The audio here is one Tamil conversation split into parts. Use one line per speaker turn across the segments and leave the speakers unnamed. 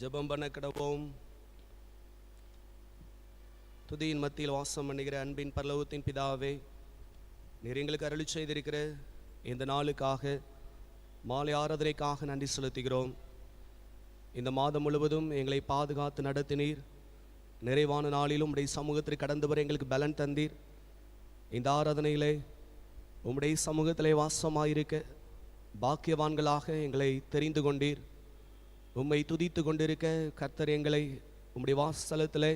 ஜபம் பண்ண கிடப்போம் துதியின் மத்தியில் வாசம் பண்ணுகிற அன்பின் பல்லவத்தின் பிதாவே நீர் எங்களுக்கு அருளி செய்திருக்கிற இந்த நாளுக்காக மாலை ஆராதனைக்காக நன்றி செலுத்துகிறோம் இந்த மாதம் முழுவதும் எங்களை பாதுகாத்து நடத்தினீர் நிறைவான நாளிலும் உடைய சமூகத்தில் கடந்து வர எங்களுக்கு பலன் தந்தீர் இந்த ஆராதனையிலே உம்முடைய சமூகத்திலே வாசமாயிருக்க பாக்கியவான்களாக எங்களை தெரிந்து கொண்டீர் உம்மை துதித்து கொண்டிருக்க கர்த்தர் எங்களை உம்முடைய வாசலத்தில்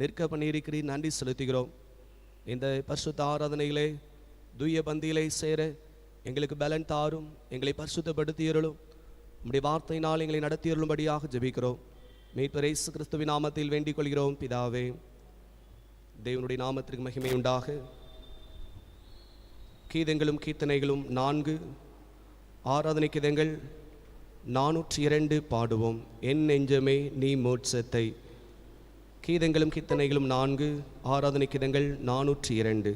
நிற்க பண்ணியிருக்கிறீர் நன்றி செலுத்துகிறோம் இந்த பரிசுத்த ஆராதனையிலே தூய பந்தியிலே சேர எங்களுக்கு பலன் தாரும் எங்களை பரிசுத்தப்படுத்தியிருளும் உம்முடைய வார்த்தையினால் எங்களை நடத்தியருளும்படியாக ஜெபிக்கிறோம் மீட்பர் கிறிஸ்துவின் நாமத்தில் வேண்டிக் கொள்கிறோம் பிதாவே தேவனுடைய நாமத்திற்கு மகிமை உண்டாக கீதங்களும் கீர்த்தனைகளும் நான்கு ஆராதனை கீதங்கள் நானூற்றி இரண்டு பாடுவோம் என் நெஞ்சமே நீ மோட்சத்தை கீதங்களும் கீர்த்தனைகளும் நான்கு ஆராதனை கீதங்கள் நானூற்றி இரண்டு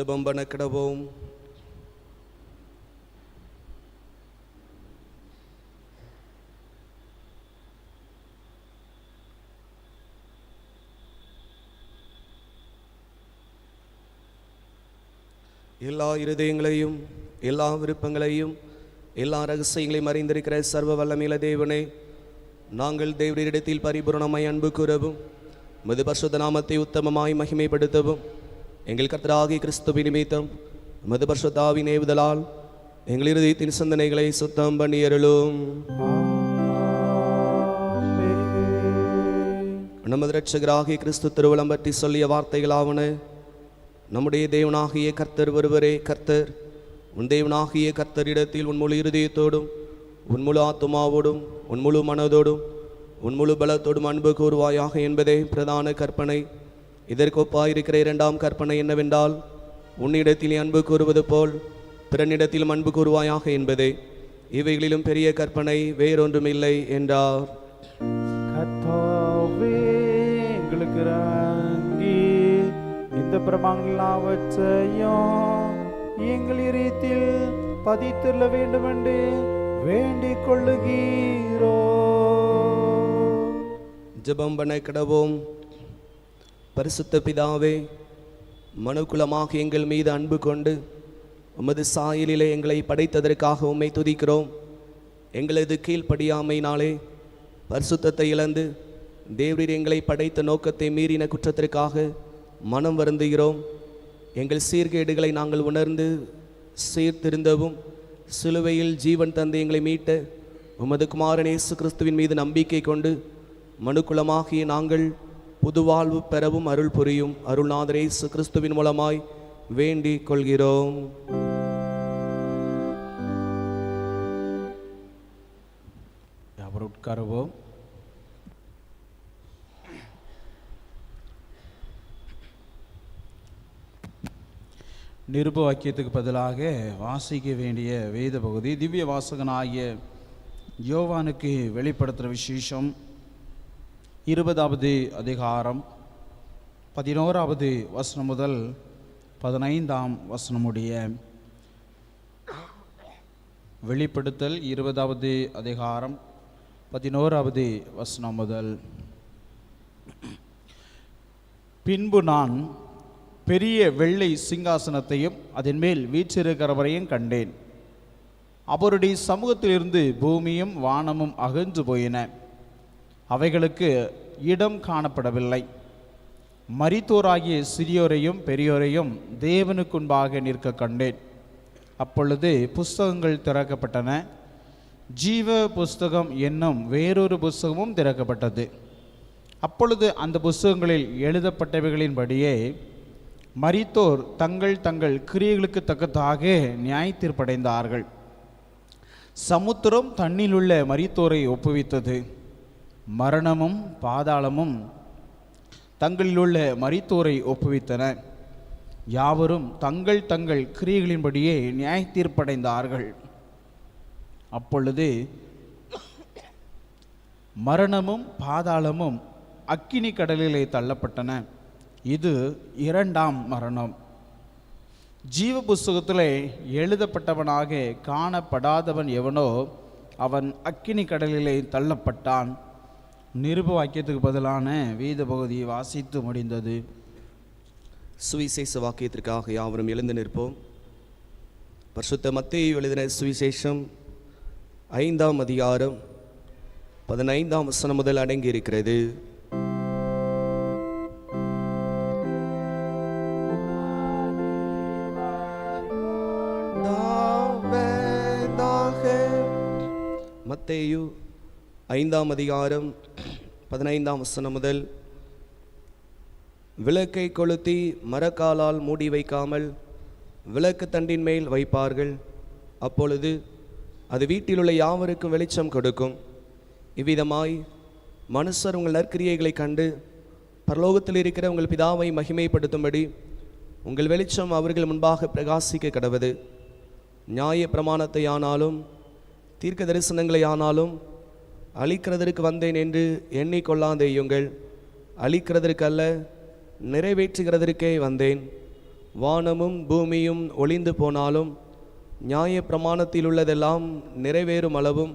ஜபம் பண்ணக்கிடவோம் எல்லா இருதயங்களையும் எல்லா விருப்பங்களையும் எல்லா ரகசியங்களையும் அறிந்திருக்கிற சர்வ வல்லமில தேவனே நாங்கள் தேவனிடத்தில் பரிபூர்ணமாய் அன்பு கூறவும் மது நாமத்தை உத்தமமாய் மகிமைப்படுத்தவும் எங்கள் கர்த்தராகி கிறிஸ்துவி நிமித்தம் மது பர்ஷத்தாவி நேவுதலால் எங்கள் இருதயத்தின் சிந்தனைகளை சுத்தம் பண்ணி அருளும் நமது ரட்சகராகிய கிறிஸ்து திருவளம் பற்றி சொல்லிய வார்த்தைகளாவன நம்முடைய தேவனாகிய கர்த்தர் ஒருவரே கர்த்தர் உன் தேவனாகிய கர்த்தரிடத்தில் உன் முழு இருதயத்தோடும் உன் முழு ஆத்துமாவோடும் உன் முழு மனதோடும் உன் முழு பலத்தோடும் அன்பு கூறுவாயாக என்பதே பிரதான கற்பனை இருக்கிற இரண்டாம் கற்பனை என்னவென்றால் உன்னிடத்தில் அன்பு கூறுவது போல் பிறனிடத்திலும் அன்பு கூறுவாயாக என்பதே இவைகளிலும் பெரிய கற்பனை வேறொன்றும் இல்லை என்றார்
இந்த எங்கள் பதித்துள்ள வேண்டும் என்று வேண்டிக் கொள்ளுகிறோம்
ஜபம் பண்ண கிடவோம் பரிசுத்த பிதாவே மனுக்குலமாக எங்கள் மீது அன்பு கொண்டு உமது சாயலிலே எங்களை படைத்ததற்காக உம்மை துதிக்கிறோம் எங்களது கீழ்ப்படியாமையினாலே பரிசுத்தத்தை இழந்து தேவரீர் எங்களை படைத்த நோக்கத்தை மீறின குற்றத்திற்காக மனம் வருந்துகிறோம் எங்கள் சீர்கேடுகளை நாங்கள் உணர்ந்து சீர்திருந்தவும் சிலுவையில் ஜீவன் தந்து எங்களை மீட்ட உமது குமாரன் இயேசு கிறிஸ்துவின் மீது நம்பிக்கை கொண்டு மனுக்குலமாகிய நாங்கள் புதுவாழ்வு பெறவும் அருள் புரியும் அருள்நாதரே சு கிறிஸ்துவின் மூலமாய் வேண்டிக் கொள்கிறோம்
அவர் உட்காருவோம் நிருப வாக்கியத்துக்கு பதிலாக வாசிக்க வேண்டிய வேத பகுதி திவ்ய வாசகனாகிய யோவானுக்கு வெளிப்படுத்துகிற விசேஷம் இருபதாவது அதிகாரம் பதினோராவது வசனம் முதல் பதினைந்தாம் வசனமுடைய வெளிப்படுத்தல் இருபதாவது அதிகாரம் பதினோராவது வசனம் முதல் பின்பு நான் பெரிய வெள்ளை சிங்காசனத்தையும் அதன் மேல் வீச்சிருக்கிறவரையும் கண்டேன் அவருடைய சமூகத்திலிருந்து பூமியும் வானமும் அகன்று போயின அவைகளுக்கு இடம் காணப்படவில்லை மரித்தோராகிய சிறியோரையும் பெரியோரையும் தேவனுக்குன்பாக நிற்க கண்டேன் அப்பொழுது புஸ்தகங்கள் திறக்கப்பட்டன ஜீவ புஸ்தகம் என்னும் வேறொரு புஸ்தகமும் திறக்கப்பட்டது அப்பொழுது அந்த புஸ்தகங்களில் எழுதப்பட்டவைகளின்படியே மரித்தோர் தங்கள் தங்கள் கிரியைகளுக்கு தக்கதாக நியாயத்தீர்ப்படைந்தார்கள் சமுத்திரம் தண்ணிலுள்ள மரித்தோரை ஒப்புவித்தது மரணமும் பாதாளமும் தங்களிலுள்ள மரித்தோரை ஒப்புவித்தன யாவரும் தங்கள் தங்கள் கிரியைகளின்படியே நியாய தீர்ப்படைந்தார்கள் அப்பொழுது மரணமும் பாதாளமும் அக்கினி கடலிலே தள்ளப்பட்டன இது இரண்டாம் மரணம் ஜீவ புஸ்தகத்தில் எழுதப்பட்டவனாக காணப்படாதவன் எவனோ அவன் அக்கினி கடலிலே தள்ளப்பட்டான் நிருப வாக்கியத்துக்கு பதிலான வீத பகுதியை வாசித்து முடிந்தது
சுவிசேஷ வாக்கியத்திற்காக யாவரும் எழுந்து நிற்போம் பரிசுத்த மத்திய எழுதின சுவிசேஷம் ஐந்தாம் அதிகாரம் பதினைந்தாம் வசனம் முதல் அடங்கியிருக்கிறது மத்தேயு ஐந்தாம் அதிகாரம் பதினைந்தாம் வசனம் முதல் விளக்கை கொளுத்தி மரக்காலால் மூடி வைக்காமல் விளக்கு தண்டின் மேல் வைப்பார்கள் அப்பொழுது அது வீட்டிலுள்ள யாவருக்கும் வெளிச்சம் கொடுக்கும் இவ்விதமாய் மனுஷர் உங்கள் நற்கிரியைகளை கண்டு பரலோகத்தில் இருக்கிற உங்கள் பிதாவை மகிமைப்படுத்தும்படி உங்கள் வெளிச்சம் அவர்கள் முன்பாக பிரகாசிக்க கடவுது நியாய பிரமாணத்தை ஆனாலும் தீர்க்க தரிசனங்களை ஆனாலும் அழிக்கிறதற்கு வந்தேன் என்று எண்ணிக்கொள்ளாதேயுங்கள் அழிக்கிறதற்கு அல்ல நிறைவேற்றுகிறதற்கே வந்தேன் வானமும் பூமியும் ஒளிந்து போனாலும் நியாய பிரமாணத்தில் உள்ளதெல்லாம் நிறைவேறும் அளவும்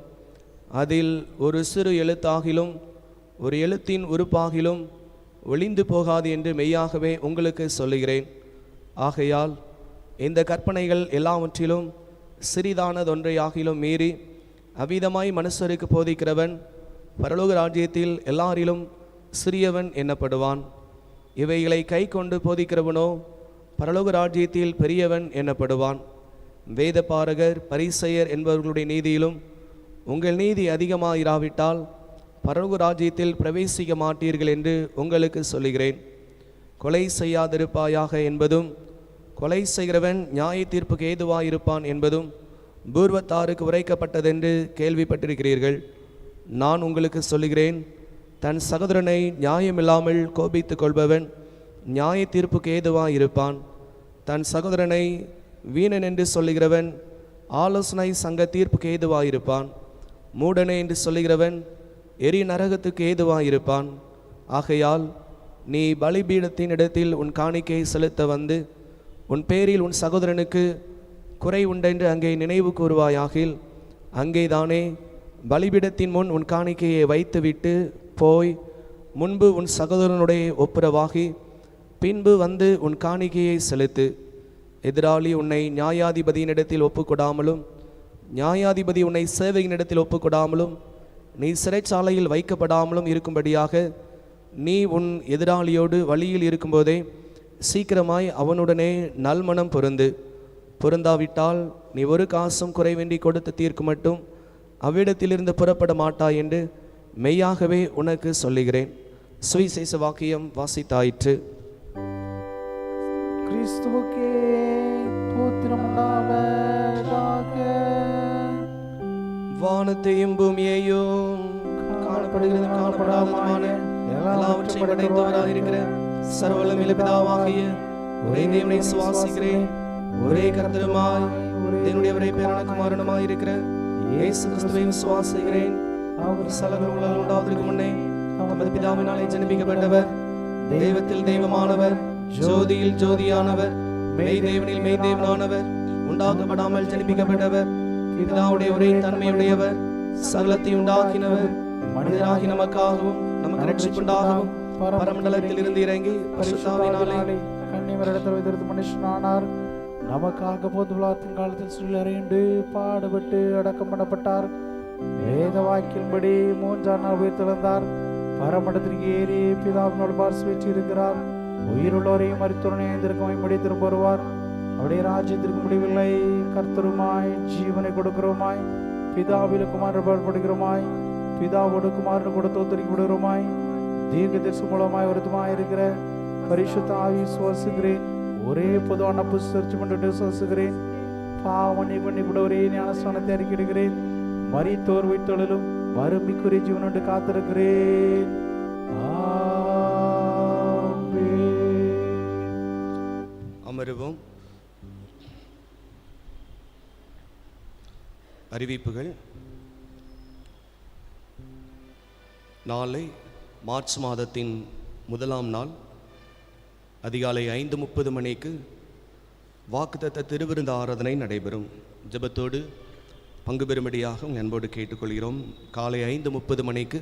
அதில் ஒரு சிறு எழுத்தாகிலும் ஒரு எழுத்தின் உறுப்பாகிலும் ஒளிந்து போகாது என்று மெய்யாகவே உங்களுக்கு சொல்லுகிறேன் ஆகையால் இந்த கற்பனைகள் எல்லாவற்றிலும் சிறிதானதொன்றையாகிலும் மீறி அவ்விதமாய் மனுஷருக்கு போதிக்கிறவன் பரலோக ராஜ்யத்தில் எல்லாரிலும் சிறியவன் என்னப்படுவான் இவைகளை கை கொண்டு போதிக்கிறவனோ பரலோக ராஜ்யத்தில் பெரியவன் என்னப்படுவான் வேத பாரகர் பரிசெயர் என்பவர்களுடைய நீதியிலும் உங்கள் நீதி அதிகமாக இராவிட்டால் பரலோக ராஜ்யத்தில் பிரவேசிக்க மாட்டீர்கள் என்று உங்களுக்கு சொல்லுகிறேன் கொலை செய்யாதிருப்பாயாக என்பதும் கொலை செய்கிறவன் நியாய தீர்ப்புக்கு ஏதுவாயிருப்பான் என்பதும் பூர்வத்தாருக்கு உரைக்கப்பட்டதென்று கேள்விப்பட்டிருக்கிறீர்கள் நான் உங்களுக்கு சொல்லுகிறேன் தன் சகோதரனை நியாயமில்லாமல் கோபித்து கொள்பவன் நியாய தீர்ப்புக்கு ஏதுவாக இருப்பான் தன் சகோதரனை வீணன் என்று சொல்லுகிறவன் ஆலோசனை சங்க தீர்ப்புக்கு ஏதுவாக இருப்பான் மூடனை என்று சொல்லுகிறவன் எரி நரகத்துக்கு ஏதுவாக இருப்பான் ஆகையால் நீ பலிபீடத்தின் இடத்தில் உன் காணிக்கையை செலுத்த வந்து உன் பேரில் உன் சகோதரனுக்கு குறை உண்டென்று அங்கே நினைவு கூறுவாயாகில் அங்கேதானே பலிபிடத்தின் முன் உன் காணிக்கையை வைத்துவிட்டு போய் முன்பு உன் சகோதரனுடைய ஒப்புரவாகி பின்பு வந்து உன் காணிக்கையை செலுத்து எதிராளி உன்னை நியாயாதிபதியினிடத்தில் ஒப்புக்கொடாமலும் நியாயாதிபதி உன்னை சேவையினிடத்தில் ஒப்புக்கொடாமலும் நீ சிறைச்சாலையில் வைக்கப்படாமலும் இருக்கும்படியாக நீ உன் எதிராளியோடு வழியில் இருக்கும்போதே சீக்கிரமாய் அவனுடனே நல்மணம் பொருந்து பொருந்தாவிட்டால் நீ ஒரு காசும் குறைவின்றி கொடுத்த தீர்க்கு மட்டும் அவ்விடத்திலிருந்து புறப்பட மாட்டாய் என்று மெய்யாகவே உனக்கு சொல்லுகிறேன் சுவிசேஷ வாக்கியம் வாசித்தாயிற்று
வானத்தையும் பூமியையும் காணப்படுகிறது காணப்படாத எல்லாவற்றையும் இருக்கிற சர்வலும் இழப்பிதாவாகிய ஒரே தேவனை சுவாசிக்கிறேன் ஒரே கர்த்தருமாய் என்னுடைய ஒரே பேரான குமாரனுமாய் இருக்கிற இயேசு கிறிஸ்துவையும் விசுவாசிக்கிறேன் அவர் சலகர் உலகம் உண்டாவதற்கு முன்னே நமது பிதாவினாலே ஜெனிபிக்கப்பட்டவர் தெய்வத்தில் தெய்வமானவர் ஜோதியில் ஜோதியானவர் மெய் தேவனில் மெய் தேவனானவர் உண்டாக்கப்படாமல் ஜனிப்பிக்கப்பட்டவர் பிதாவுடைய ஒரே தன்மையுடையவர் சகலத்தை உண்டாக்கினவர் மனிதராகி நமக்காகவும் நமக்கு ரட்சிப்புண்டாகவும் பரமண்டலத்தில் இருந்து இறங்கி பரிசுத்தாவினாலே கண்ணிமரிடத்தில் வைத்திருந்து மனுஷனானார் நமக்காக போது விழாத்தின் காலத்தில் சிலரையுண்டு பாடுபட்டு அடக்கம் பண்ணப்பட்டார் வேத வாக்கின்படி மூன்றாம் நாள் உயிர் திறந்தார் பரமடத்திற்கு ஏறி பிதாவினோடு பார்சு இருக்கிறார் உயிருள்ளோரையும் மருத்துவனை ஐந்திருக்கும் முடி திரும்ப வருவார் அவருடைய ராஜ்யத்திற்கு முடிவில்லை கர்த்தருமாய் ஜீவனை கொடுக்கிறோமாய் பிதாவில் குமார் பாடுபடுகிறோமாய் பிதாவோடு குமாரன் கூட தோத்தரிக்க விடுகிறோமாய் தீர்க்க தரிசு மூலமாய் வருத்தமாய் இருக்கிற பரிசுத்த ஆவி சுவாசுகிறேன் ஒரே பொதுவான புஷ் சர்ச் பண்ணிட்டு விசுவாசுகிறேன் பாவம் நீ பண்ணி கூட ஒரே ஞானஸ்தானத்தை அறிக்கிடுகிறேன் மறி தோர்வை தொழிலும் வறுமைக்குரிய ஜீவனோடு காத்திருக்கிறேன்
அமருவோம் அறிவிப்புகள் நாளை மார்ச் மாதத்தின் முதலாம் நாள் அதிகாலை ஐந்து முப்பது மணிக்கு தத்த திருவிருந்த ஆராதனை நடைபெறும் ஜபத்தோடு பங்கு பெறும்படியாக அன்போடு கேட்டுக்கொள்கிறோம் காலை ஐந்து முப்பது மணிக்கு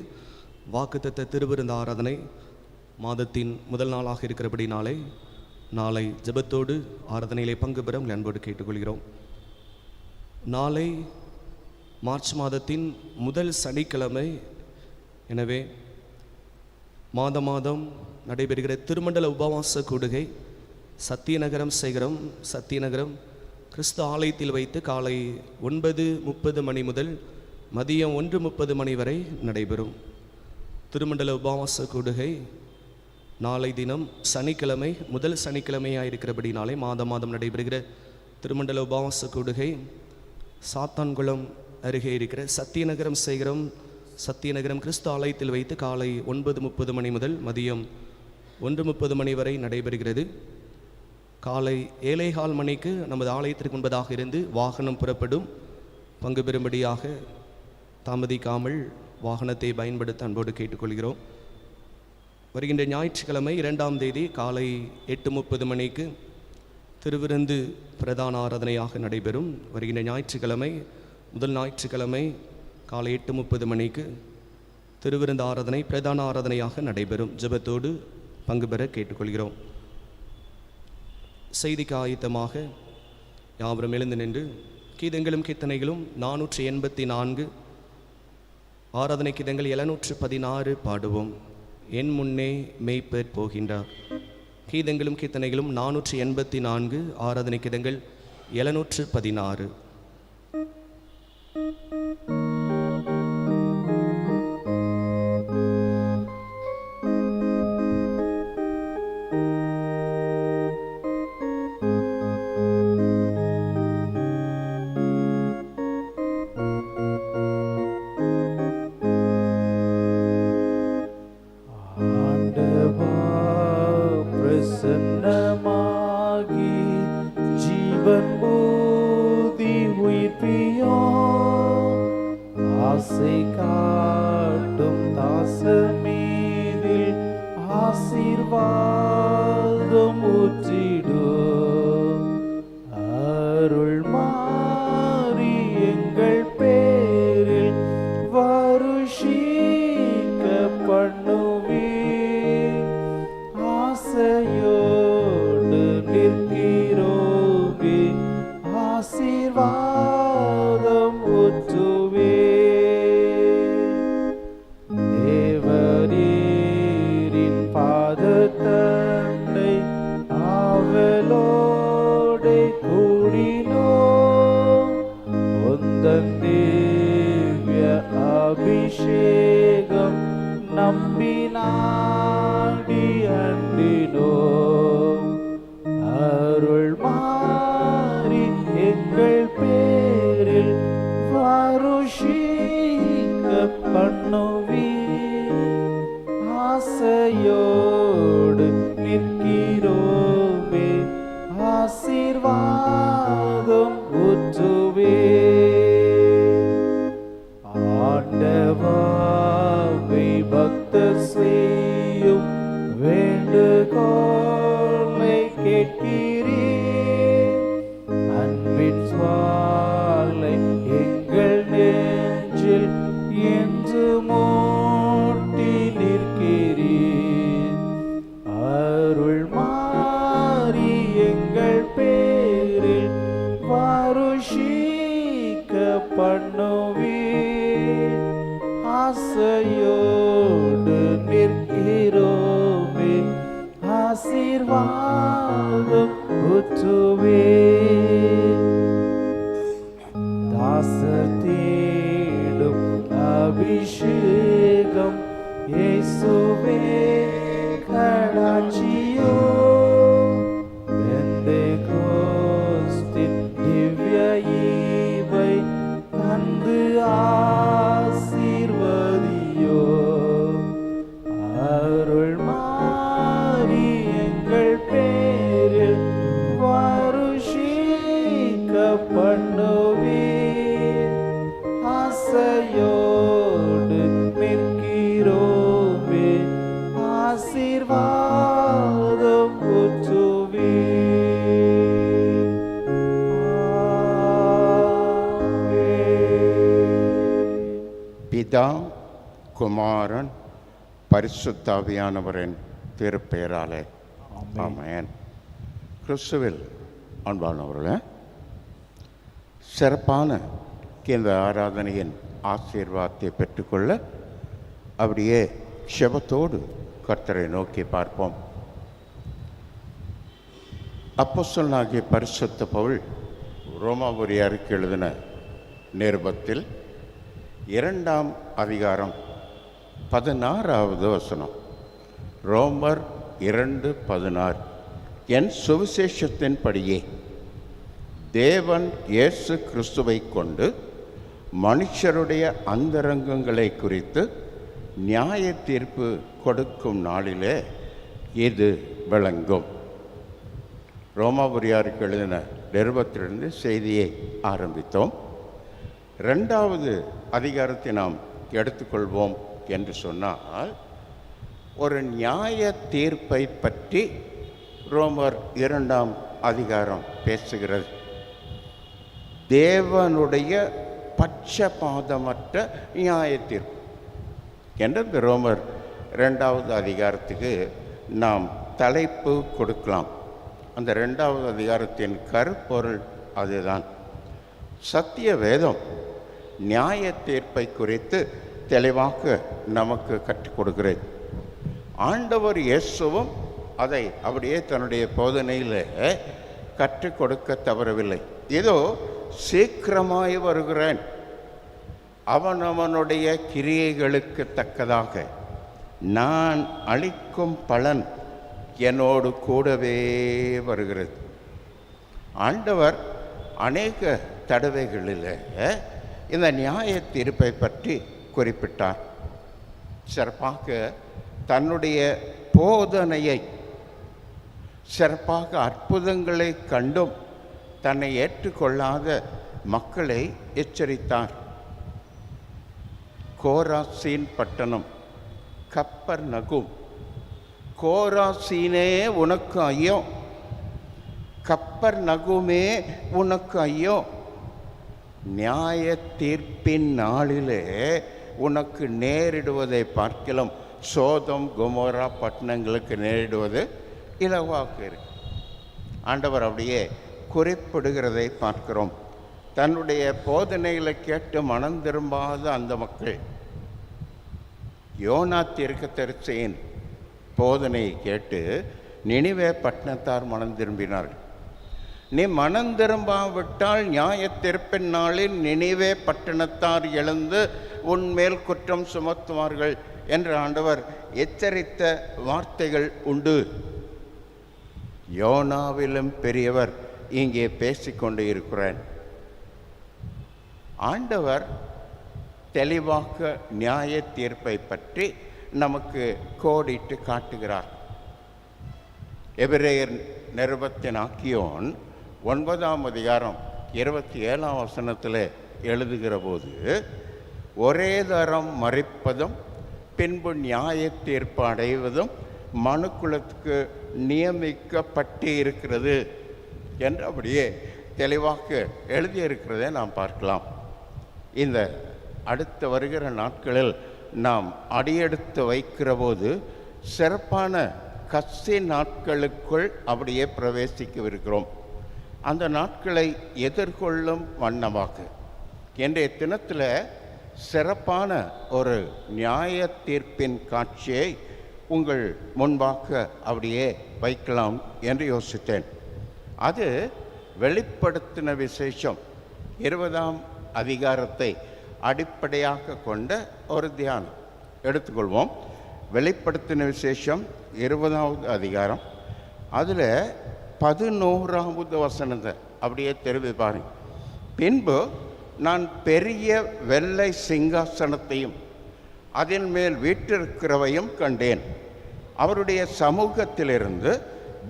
வாக்குத்தத்த திருவிருந்த ஆராதனை மாதத்தின் முதல் நாளாக இருக்கிறபடி நாளை நாளை ஜபத்தோடு ஆராதனையிலே பங்கு பெற உங்கள் அன்போடு கேட்டுக்கொள்கிறோம் நாளை மார்ச் மாதத்தின் முதல் சனிக்கிழமை எனவே மாத மாதம் நடைபெறுகிற திருமண்டல உபவாச கூடுகை சத்தியநகரம் சேகரம் சத்தியநகரம் கிறிஸ்து ஆலயத்தில் வைத்து காலை ஒன்பது முப்பது மணி முதல் மதியம் ஒன்று முப்பது மணி வரை நடைபெறும் திருமண்டல உபவாச கூடுகை நாளை தினம் சனிக்கிழமை முதல் சனிக்கிழமையாக இருக்கிறபடி நாளை மாதம் மாதம் நடைபெறுகிற திருமண்டல உபவாச கூடுகை சாத்தான்குளம் அருகே இருக்கிற சத்தியநகரம் சேகரம் சத்தியநகரம் கிறிஸ்து ஆலயத்தில் வைத்து காலை ஒன்பது முப்பது மணி முதல் மதியம் ஒன்று முப்பது மணி வரை நடைபெறுகிறது காலை ஏழைகால் மணிக்கு நமது ஆலயத்திற்கு முன்பதாக இருந்து வாகனம் புறப்படும் பங்கு பெறும்படியாக தாமதிக்காமல் வாகனத்தை பயன்படுத்த அன்போடு கேட்டுக்கொள்கிறோம் வருகின்ற ஞாயிற்றுக்கிழமை இரண்டாம் தேதி காலை எட்டு முப்பது மணிக்கு திருவிருந்து பிரதான ஆராதனையாக நடைபெறும் வருகின்ற ஞாயிற்றுக்கிழமை முதல் ஞாயிற்றுக்கிழமை காலை எட்டு முப்பது மணிக்கு திருவிருந்த ஆராதனை பிரதான ஆராதனையாக நடைபெறும் ஜபத்தோடு பங்கு பெற கேட்டுக்கொள்கிறோம் செய்திக்கு ஆயத்தமாக யாவரும் எழுந்து நின்று கீதங்களும் கீர்த்தனைகளும் நானூற்றி எண்பத்தி நான்கு ஆராதனை கீதங்கள் எழுநூற்று பதினாறு பாடுவோம் என் முன்னே மெய்ப்பேர் போகின்றார் கீதங்களும் கீர்த்தனைகளும் நானூற்றி எண்பத்தி நான்கு ஆராதனை கீதங்கள் எழுநூற்று பதினாறு
holy name.
பிதா குமாரன் பரிசுத்தாவியானவரின் திருப்பெயராலே ஆமையன் கிறிஸ்துவில் அன்பானவர்களே சிறப்பான இந்த ஆராதனையின் ஆசீர்வாதத்தை பெற்றுக்கொள்ள அப்படியே செபத்தோடு கர்த்தரை நோக்கி பார்ப்போம் சொன்னாகிய பரிசுத்த பவுல் ரோமாபுரி அறிக்கை எழுதின நிருபத்தில் இரண்டாம் அதிகாரம் பதினாறாவது வசனம் ரோமர் இரண்டு பதினாறு என் சுவிசேஷத்தின்படியே தேவன் இயேசு கிறிஸ்துவை கொண்டு மனுஷருடைய அந்தரங்கங்களை குறித்து நியாய தீர்ப்பு கொடுக்கும் நாளிலே இது விளங்கும் ரோமாபுரியாருக்கு எழுதின நிறுவத்திலிருந்து செய்தியை ஆரம்பித்தோம் ரெண்டாவது அதிகாரத்தை நாம் எடுத்துக்கொள்வோம் என்று சொன்னால் ஒரு நியாய தீர்ப்பை பற்றி ரோமர் இரண்டாம் அதிகாரம் பேசுகிறது தேவனுடைய பட்சபாதமற்ற நியாய தீர்ப்பு என்ற இந்த ரோமர் ரெண்டாவது அதிகாரத்துக்கு நாம் தலைப்பு கொடுக்கலாம் அந்த ரெண்டாவது அதிகாரத்தின் கருப்பொருள் அதுதான் சத்திய வேதம் நியாய தீர்ப்பை குறித்து தெளிவாக நமக்கு கற்றுக் கொடுக்கிறது ஆண்டவர் இயேசுவும் அதை அப்படியே தன்னுடைய போதனையில் கற்றுக் கொடுக்க தவறவில்லை ஏதோ சீக்கிரமாய் வருகிறேன் அவனவனுடைய கிரியைகளுக்கு தக்கதாக நான் அளிக்கும் பலன் என்னோடு கூடவே வருகிறது ஆண்டவர் அநேக தடவைகளில் இந்த நியாய தீர்ப்பை பற்றி குறிப்பிட்டார் சிறப்பாக தன்னுடைய போதனையை சிறப்பாக அற்புதங்களை கண்டும் தன்னை ஏற்றுக்கொள்ளாத மக்களை எச்சரித்தார் கோராசீன் பட்டணம் கப்பர் நகும் கோராசீனே உனக்கு ஐயோ கப்பர் நகுமே உனக்கு ஐயோ நியாய தீர்ப்பின் நாளிலே உனக்கு நேரிடுவதை பார்க்கலாம் சோதம் குமோரா பட்டணங்களுக்கு நேரிடுவது இலவாக இருக்கு ஆண்டவர் அப்படியே குறிப்பிடுகிறதை பார்க்கிறோம் தன்னுடைய போதனைகளை கேட்டு மனம் திரும்பாத அந்த மக்கள் யோனா தீர்க்க தரிசையின் போதனையை கேட்டு நினைவே பட்டணத்தார் மனம் திரும்பினார்கள் நீ மனந்திரும்பாவிட்டால் நியாயத்திற்பெண்ணாளின் நினைவே பட்டணத்தார் எழுந்து உன்மேல் குற்றம் சுமத்துவார்கள் என்ற ஆண்டவர் எச்சரித்த வார்த்தைகள் உண்டு யோனாவிலும் பெரியவர் இங்கே பேசிக்கொண்டு இருக்கிறேன் ஆண்டவர் தெளிவாக நியாய தீர்ப்பை பற்றி நமக்கு கோடிட்டு காட்டுகிறார் எபிரேயர் நிருபத்தின் ஆக்கியோன் ஒன்பதாம் அதிகாரம் இருபத்தி ஏழாம் வசனத்தில் எழுதுகிற போது ஒரே தரம் மறைப்பதும் பின்பு நியாய தீர்ப்பு அடைவதும் மனுக்குலத்துக்கு நியமிக்கப்பட்டு இருக்கிறது என்று அப்படியே தெளிவாக எழுதியிருக்கிறதை நாம் பார்க்கலாம் இந்த அடுத்து வருகிற நாட்களில் நாம் அடியெடுத்து வைக்கிற போது சிறப்பான கசி நாட்களுக்குள் அப்படியே பிரவேசிக்கவிருக்கிறோம் அந்த நாட்களை எதிர்கொள்ளும் வண்ணமாக்கு என்ற தினத்தில் சிறப்பான ஒரு நியாய தீர்ப்பின் காட்சியை உங்கள் முன்பாக அப்படியே வைக்கலாம் என்று யோசித்தேன் அது வெளிப்படுத்தின விசேஷம் இருபதாம் அதிகாரத்தை அடிப்படையாக கொண்ட ஒரு தியானம் எடுத்துக்கொள்வோம் வெளிப்படுத்தின விசேஷம் இருபதாவது அதிகாரம் அதில் புத்த வசனத்தை அப்படியே திரும்பி பாருங்க பின்பு நான் பெரிய வெள்ளை சிங்காசனத்தையும் அதன் மேல் வீட்டிருக்கிறவையும் கண்டேன் அவருடைய சமூகத்திலிருந்து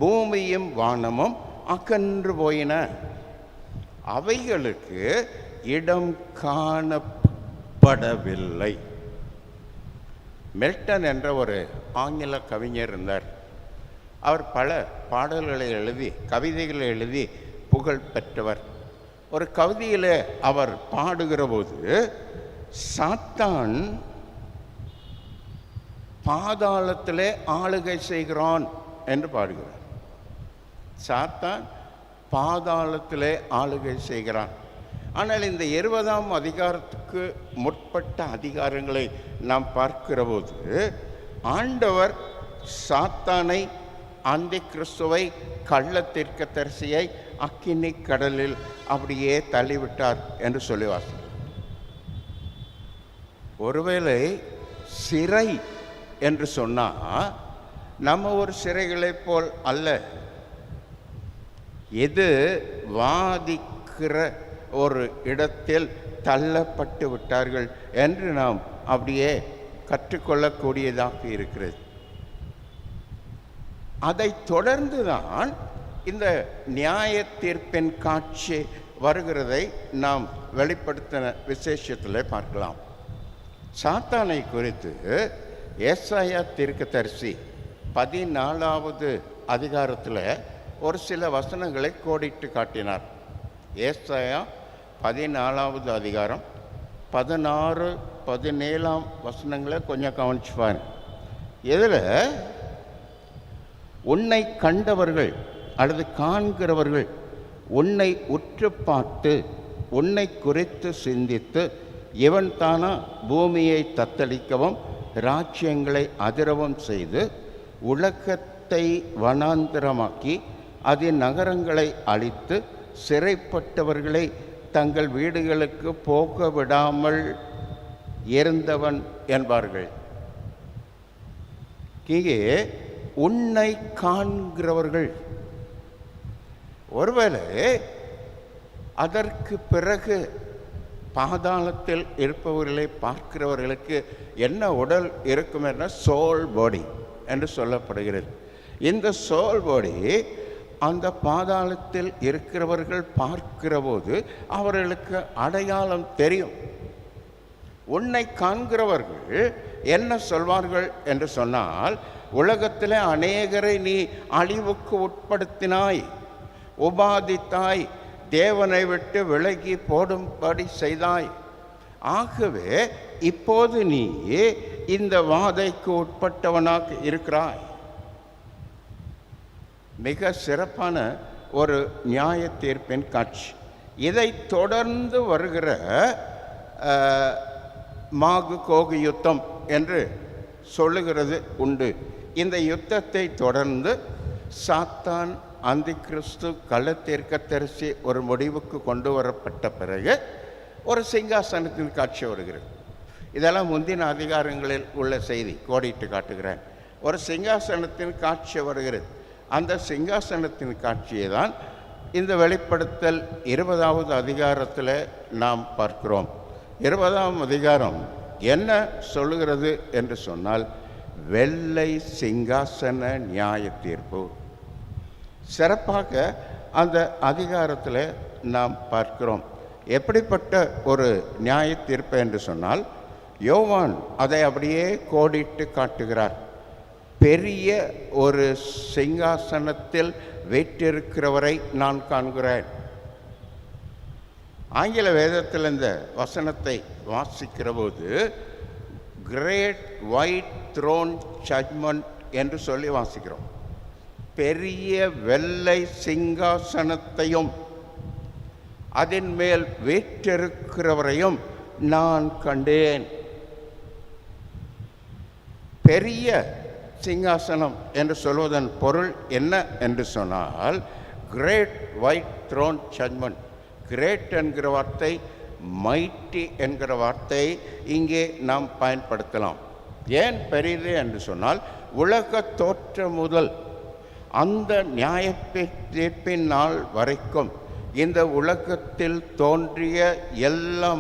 பூமியும் வானமும் அகன்று போயின அவைகளுக்கு இடம் காணப்படவில்லை மெல்டன் என்ற ஒரு ஆங்கில கவிஞர் இருந்தார் அவர் பல பாடல்களை எழுதி கவிதைகளை எழுதி புகழ் பெற்றவர் ஒரு கவிதையில் அவர் பாடுகிற போது சாத்தான் பாதாளத்தில் ஆளுகை செய்கிறான் என்று பாடுகிறார் சாத்தான் பாதாளத்தில் ஆளுகை செய்கிறான் ஆனால் இந்த இருபதாம் அதிகாரத்துக்கு முற்பட்ட அதிகாரங்களை நாம் பார்க்கிற போது ஆண்டவர் சாத்தானை அந்தி கிறிஸ்துவை கள்ளத்திற்க தரிசியை அக்கினி கடலில் அப்படியே தள்ளிவிட்டார் என்று சொல்லி ஒருவேளை சிறை என்று சொன்னால் நம்ம ஒரு சிறைகளைப் போல் அல்ல எது வாதிக்கிற ஒரு இடத்தில் தள்ளப்பட்டு விட்டார்கள் என்று நாம் அப்படியே கற்றுக்கொள்ளக்கூடியதாக இருக்கிறது அதை தொடர்ந்து தான் இந்த நியாய தீர்ப்பின் காட்சி வருகிறதை நாம் வெளிப்படுத்தின விசேஷத்தில் பார்க்கலாம் சாத்தானை குறித்து ஏசாயா தீர்க்கதரிசி பதினாலாவது அதிகாரத்தில் ஒரு சில வசனங்களை கோடிட்டு காட்டினார் ஏசாயா பதினாலாவது அதிகாரம் பதினாறு பதினேழாம் வசனங்களை கொஞ்சம் கவனிச்சுப்பாரு இதில் உன்னை கண்டவர்கள் அல்லது காண்கிறவர்கள் உன்னை உற்று பார்த்து உன்னை குறித்து சிந்தித்து இவன் தானா பூமியை தத்தளிக்கவும் ராஜ்யங்களை அதிரவும் செய்து உலகத்தை வனாந்திரமாக்கி அதன் நகரங்களை அழித்து சிறைப்பட்டவர்களை தங்கள் வீடுகளுக்கு போக விடாமல் இருந்தவன் என்பார்கள் இங்கே உன்னை காண்கிறவர்கள் ஒருவேளை அதற்கு பிறகு பாதாளத்தில் இருப்பவர்களை பார்க்கிறவர்களுக்கு என்ன உடல் இருக்கும் என்ற சோல் பாடி என்று சொல்லப்படுகிறது இந்த சோல் பாடி அந்த பாதாளத்தில் இருக்கிறவர்கள் பார்க்கிற போது அவர்களுக்கு அடையாளம் தெரியும் உன்னை காண்கிறவர்கள் என்ன சொல்வார்கள் என்று சொன்னால் உலகத்தில் அநேகரை நீ அழிவுக்கு உட்படுத்தினாய் உபாதித்தாய் தேவனை விட்டு விலகி போடும்படி செய்தாய் ஆகவே இப்போது நீ இந்த வாதைக்கு உட்பட்டவனாக இருக்கிறாய் மிக சிறப்பான ஒரு நியாய தீர்ப்பின் காட்சி இதை தொடர்ந்து வருகிற மாகு கோகு யுத்தம் என்று சொல்லுகிறது உண்டு இந்த யுத்தத்தை தொடர்ந்து சாத்தான் அந்தி கிறிஸ்து கள்ள ஒரு முடிவுக்கு கொண்டு வரப்பட்ட பிறகு ஒரு சிங்காசனத்தின் காட்சி வருகிறது இதெல்லாம் முந்தின அதிகாரங்களில் உள்ள செய்தி கோடிட்டு காட்டுகிறேன் ஒரு சிங்காசனத்தின் காட்சி வருகிறது அந்த சிங்காசனத்தின் காட்சியை தான் இந்த வெளிப்படுத்தல் இருபதாவது அதிகாரத்தில் நாம் பார்க்கிறோம் இருபதாம் அதிகாரம் என்ன சொல்லுகிறது என்று சொன்னால் வெள்ளை சிங்காசன நியாய தீர்ப்பு சிறப்பாக அந்த அதிகாரத்தில் நாம் பார்க்கிறோம் எப்படிப்பட்ட ஒரு நியாய தீர்ப்பு என்று சொன்னால் யோவான் அதை அப்படியே கோடிட்டு காட்டுகிறார் பெரிய ஒரு சிங்காசனத்தில் வெற்றிருக்கிறவரை நான் காண்கிறேன் ஆங்கில வேதத்தில் இந்த வசனத்தை வாசிக்கிற போது கிரேட் ஒயிட் த்ரோன் ஜட்மெண்ட் என்று சொல்லி வாசிக்கிறோம் பெரிய வெள்ளை சிங்காசனத்தையும் அதன் மேல் வீற்றிருக்கிறவரையும் நான் கண்டேன் பெரிய சிங்காசனம் என்று சொல்வதன் பொருள் என்ன என்று சொன்னால் great white throne judgment great என்கிற வார்த்தை மைட்டி என்கிற வார்த்தை இங்கே நாம் பயன்படுத்தலாம் ஏன் பெரியது என்று சொன்னால் உலக தோற்றம் முதல் அந்த நியாய தீர்ப்பின் நாள் வரைக்கும் இந்த உலகத்தில் தோன்றிய எல்லா